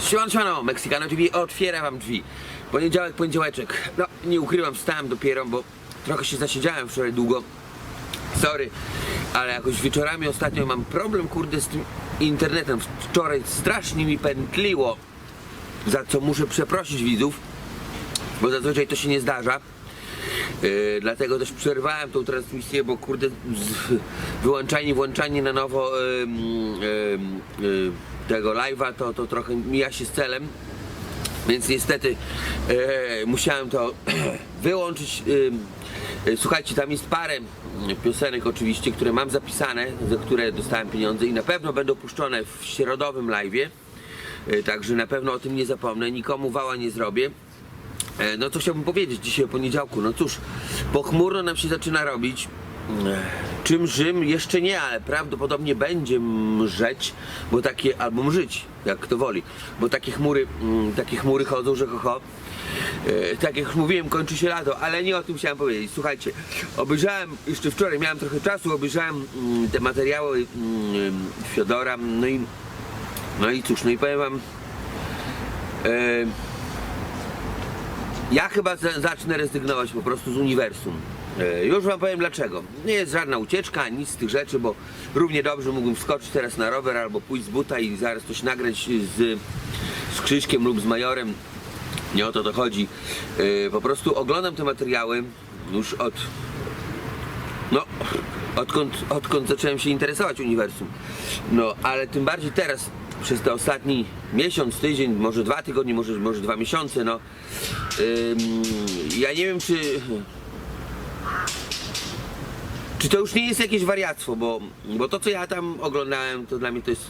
Siemano, Meksykano TV otwiera wam drzwi. Poniedziałek, poniedziałeczek. No, nie ukrywam, wstałem dopiero, bo trochę się zasiedziałem wczoraj długo. Sorry, ale jakoś wieczorami ostatnio mam problem, kurde, z tym internetem. Wczoraj strasznie mi pętliło, za co muszę przeprosić widzów, bo zazwyczaj to się nie zdarza. Yy, dlatego też przerwałem tą transmisję, bo kurde, wyłączanie, włączanie na nowo ym, ym, ym, tego live'a to, to trochę mija się z celem. Więc niestety e, musiałem to wyłączyć. E, e, słuchajcie, tam jest parę piosenek oczywiście, które mam zapisane, za które dostałem pieniądze i na pewno będą puszczone w środowym live'ie. E, także na pewno o tym nie zapomnę, nikomu wała nie zrobię. E, No co chciałbym powiedzieć dzisiaj o poniedziałku? No cóż, pochmurno nam się zaczyna robić. Czym Rzym? Jeszcze nie, ale prawdopodobnie będzie mrzeć, bo takie, albo mrzyć, jak kto woli, bo takie chmury, mm, takie chmury chodzą, że ho. E, Tak jak już mówiłem, kończy się lato, ale nie o tym chciałem powiedzieć. Słuchajcie, obejrzałem, jeszcze wczoraj miałem trochę czasu, obejrzałem mm, te materiały mm, Fiodora, no i, no i cóż, no i powiem wam, e, ja chyba za- zacznę rezygnować po prostu z uniwersum. E, Już wam powiem dlaczego. Nie jest żadna ucieczka, nic z tych rzeczy, bo równie dobrze mógłbym wskoczyć teraz na rower albo pójść z buta i zaraz coś nagrać z, z Krzyśkiem lub z Majorem. Nie o to to chodzi. E, Po prostu oglądam te materiały już od no, odkąd, odkąd zacząłem się interesować uniwersum. No, ale tym bardziej teraz, przez te ostatni miesiąc, tydzień, może dwa tygodnie, może, może dwa miesiące, no. Ym, ja nie wiem, czy. Czy to już nie jest jakieś wariactwo, bo, bo to, co ja tam oglądałem, to dla mnie to jest.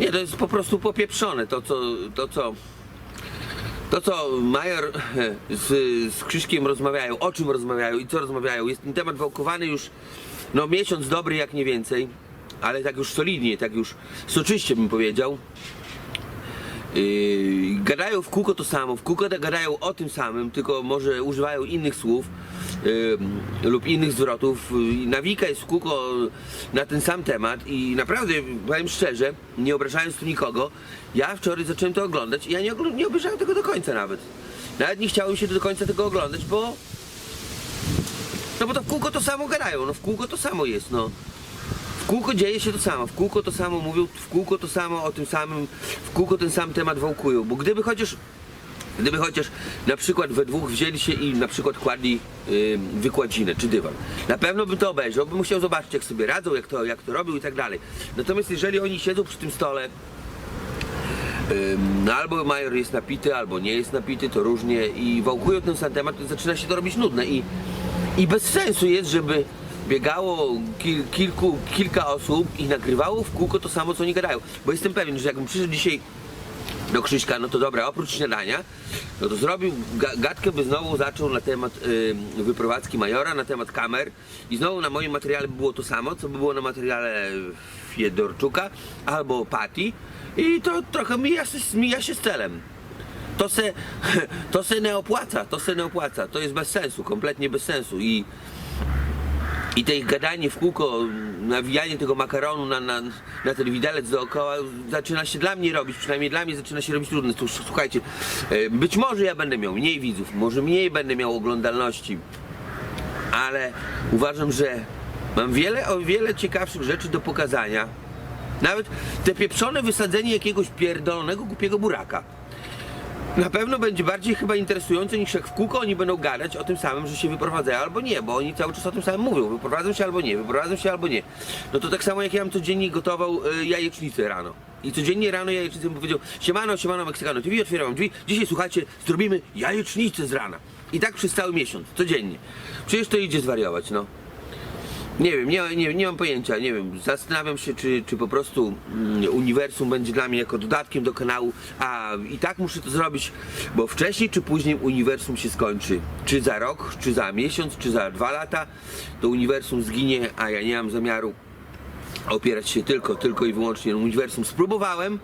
Nie, to jest po prostu popieprzone. To, co. To, co to co Major z, z Krzyśkiem rozmawiają, o czym rozmawiają i co rozmawiają, jest ten temat wałkowany już no miesiąc dobry jak nie więcej, ale tak już solidnie, tak już soczyście bym powiedział. Yy, gadają w kółko to samo, w kółko gadają o tym samym, tylko może używają innych słów lub innych zwrotów. Yy, Nawika jest w kółko na ten sam temat i naprawdę, powiem szczerze, nie obrażając tu nikogo, ja wczoraj zacząłem to oglądać i ja nie, ogl- nie obejrzałem tego do końca nawet. Nawet nie chciałem się do końca tego oglądać, bo no bo to w kółko to samo gadają, no w kółko to samo jest, no. W kółko dzieje się to samo, w kółko to samo mówią, w kółko to samo o tym samym, w kółko ten sam temat wałkują, bo gdyby chociaż Gdyby chociaż na przykład we dwóch wzięli się i na przykład kładli wykładzinę czy dywan. Na pewno bym to obejrzał, bym musiał zobaczyć jak sobie radzą, jak to, jak to robią i tak dalej. Natomiast jeżeli oni siedzą przy tym stole, No albo major jest napity, albo nie jest napity, to różnie i wałkują ten sam temat, to zaczyna się to robić nudne i, i bez sensu jest, żeby biegało kil, kilku, kilka osób i nagrywało w kółko to samo, co oni gadają. Bo jestem pewien, że jakbym przyszedł dzisiaj do Krzyśka, no to dobra, oprócz śniadania, no to zrobił, ga, gadkę by znowu zaczął na temat y, wyprowadzki Majora, na temat kamer. I znowu na moim materiale by było to samo, co by było na materiale Fiedorczuka albo Pati. I to trochę mija się, mija się z celem. To se, to se nie opłaca, to se nie opłaca, to jest bez sensu, kompletnie bez sensu. I i ich gadanie w kółko, nawijanie tego makaronu na, na, na ten widelec dookoła zaczyna się dla mnie robić, przynajmniej dla mnie zaczyna się robić trudne. Słuchajcie, e, być może ja będę miał mniej widzów, może mniej będę miał oglądalności, ale uważam, że mam wiele, o wiele ciekawszych rzeczy do pokazania. Nawet te pieprzone wysadzenie jakiegoś pierdolonego głupiego buraka. Na pewno będzie bardziej chyba interesujące niż jak w kółko oni będą gadać o tym samym, że się wyprowadzają albo nie, bo oni cały czas o tym samym mówią, wyprowadzą się albo nie, wyprowadzą się albo nie. No to tak samo jak ja bym codziennie gotował y, jajecznicę rano. I codziennie rano jajecznicę bym powiedział, siemano, siemano Meksykano TV, otwieram drzwi, dzisiaj słuchajcie, zrobimy jajecznicę z rana. I tak przez cały miesiąc, codziennie. Przecież to idzie zwariować, no. Nie wiem, nie, nie, nie mam pojęcia, nie wiem. Zastanawiam się, czy, czy po prostu mm, uniwersum będzie dla mnie jako dodatkiem do kanału, a i tak muszę to zrobić, bo wcześniej czy później uniwersum się skończy. Czy za rok, czy za miesiąc, czy za dwa lata, to uniwersum zginie, a ja nie mam zamiaru opierać się tylko, tylko i wyłącznie na uniwersum. Spróbowałem,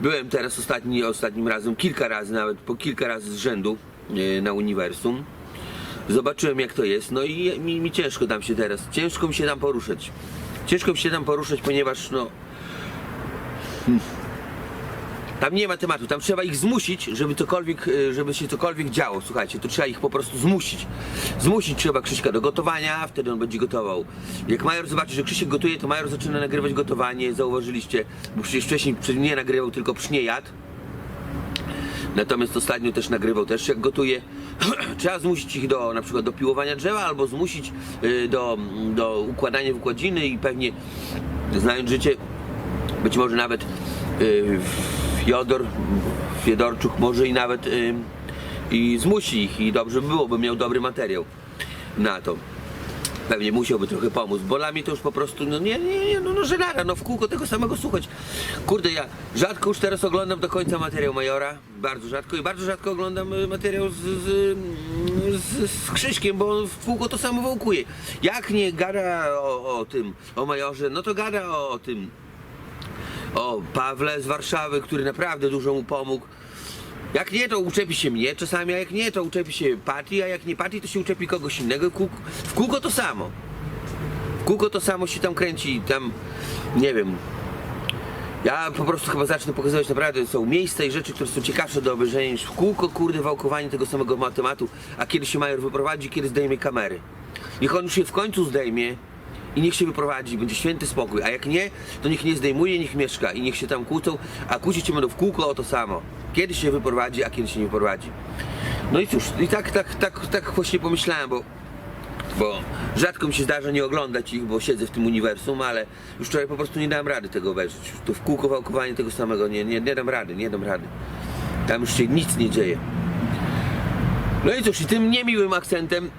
byłem teraz ostatni, ostatnim razem, kilka razy nawet, po kilka razy z rzędu e, na uniwersum. Zobaczyłem jak to jest, no i mi, mi ciężko tam się teraz, ciężko mi się tam poruszać. Ciężko mi się tam poruszać, ponieważ no... hmm. Tam nie ma tematu, tam trzeba ich zmusić, żeby cokolwiek, e, żeby się cokolwiek działo. Słuchajcie, to trzeba ich po prostu zmusić. Zmusić trzeba Krzyśka do gotowania, wtedy on będzie gotował. Jak Major zobaczy, że Krzysiek gotuje, to Major zaczyna nagrywać gotowanie, zauważyliście, bo przecież wcześniej nie nagrywał, tylko psznie jadł. Natomiast ostatnio też nagrywał też jak gotuje. Trzeba zmusić ich do na przykład do piłowania drzewa albo zmusić y, do, do układania wykładziny i pewnie znając życie, być może nawet y, Fiodor, Fiedorczuk może i nawet y, i zmusi ich i dobrze by było, by miał dobry materiał na to. Pewnie musiałby trochę pomóc, bo dla mnie to już po prostu, no nie, nie, nie no, no żenada, no w kółko tego samego słuchać. Kurde, ja rzadko już teraz oglądam do końca materiał Majora, bardzo rzadko i bardzo rzadko oglądam y, materiał z, z, z, z Krzyśkiem, bo w kółko to samo wałkuje. Jak nie gada o, o tym, o Majorze, no to gada o, o tym, o Pawle z Warszawy, który naprawdę dużo mu pomógł. Jak nie, to uczepi się mnie czasami, a jak nie, to uczepi się Pati, a jak nie Pati, to się uczepi kogoś innego. Kół- W kółko to samo. W kółko to samo się tam kręci, tam, nie wiem. Ja po prostu chyba zacznę pokazywać naprawdę, są miejsca i rzeczy, które są ciekawsze do obejrzenia niż w kółko, kurde, wałkowanie tego samego ma- tematu, a kiedy się Major wyprowadzi, kiedy zdejmie kamery. Niech on już się w końcu zdejmie i niech się wyprowadzi, będzie święty spokój, a jak nie, to niech nie zdejmuje, niech mieszka i niech się tam kłócą, a kłócić się będą w kółko o to samo. Kiedy się wyprowadzi, a kiedy się nie wyprowadzi. No i cóż, i tak, tak, tak, tak właśnie pomyślałem, bo bo rzadko mi się zdarza nie oglądać ich, bo siedzę w tym uniwersum, ale już wczoraj po prostu nie dałem rady tego obejrzeć. To w kółko wałkowanie tego samego, nie, nie, nie dam rady, nie dam rady. Tam już się nic nie dzieje. No i cóż, i tym niemiłym akcentem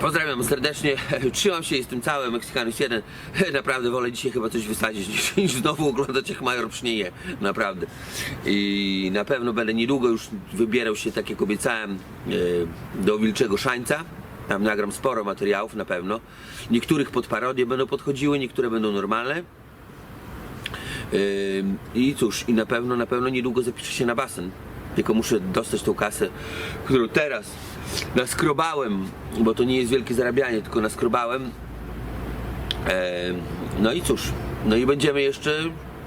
Pozdrawiam serdecznie, trzymam się, jestem cały Meksykanus 1. Naprawdę wolę dzisiaj chyba coś wysadzić niż, niż znowu oglądać jak Major psznieje, naprawdę. I na pewno będę niedługo już wybierał się, tak jak obiecałem, e, do Wilczego Szańca. Tam nagram sporo materiałów na pewno. Niektórych pod parodię będą podchodziły, niektóre będą normalne. Ym, I cóż, i na pewno, na pewno niedługo zapiszę się na basen. Tylko muszę dostać tą kasę, którą teraz naskrobałem, bo to nie jest wielkie zarabianie, tylko naskrobałem. Ym, No i cóż, no i będziemy jeszcze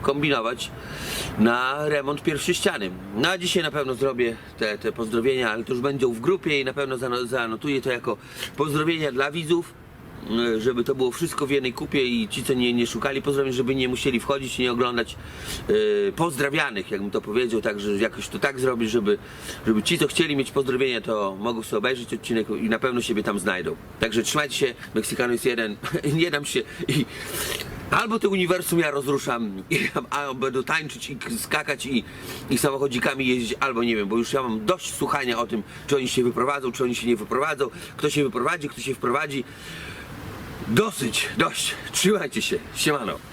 kombinować na remont pierwszej ściany. No a dzisiaj na pewno zrobię te, te pozdrowienia, ale to już będą w grupie i na pewno zano- zanotuję to jako pozdrowienia dla widzów żeby to było wszystko w jednej kupie i ci, co nie, nie szukali pozdrowień, żeby nie musieli wchodzić i nie oglądać y, pozdrawianych, jakbym to powiedział, także jakoś to tak zrobić, żeby, żeby ci, co chcieli mieć pozdrowienia, to mogą sobie obejrzeć odcinek i na pewno siebie tam znajdą. Także trzymajcie się, Meksykanus jeden, nie dam się i albo to uniwersum ja rozruszam, a będę tańczyć i skakać i, i samochodzikami jeździć, albo nie wiem, bo już ja mam dość słuchania o tym, czy oni się wyprowadzą, czy oni się nie wyprowadzą, kto się wyprowadzi, kto się wprowadzi. Dosyć, dość. Trzymajcie się. Siemano.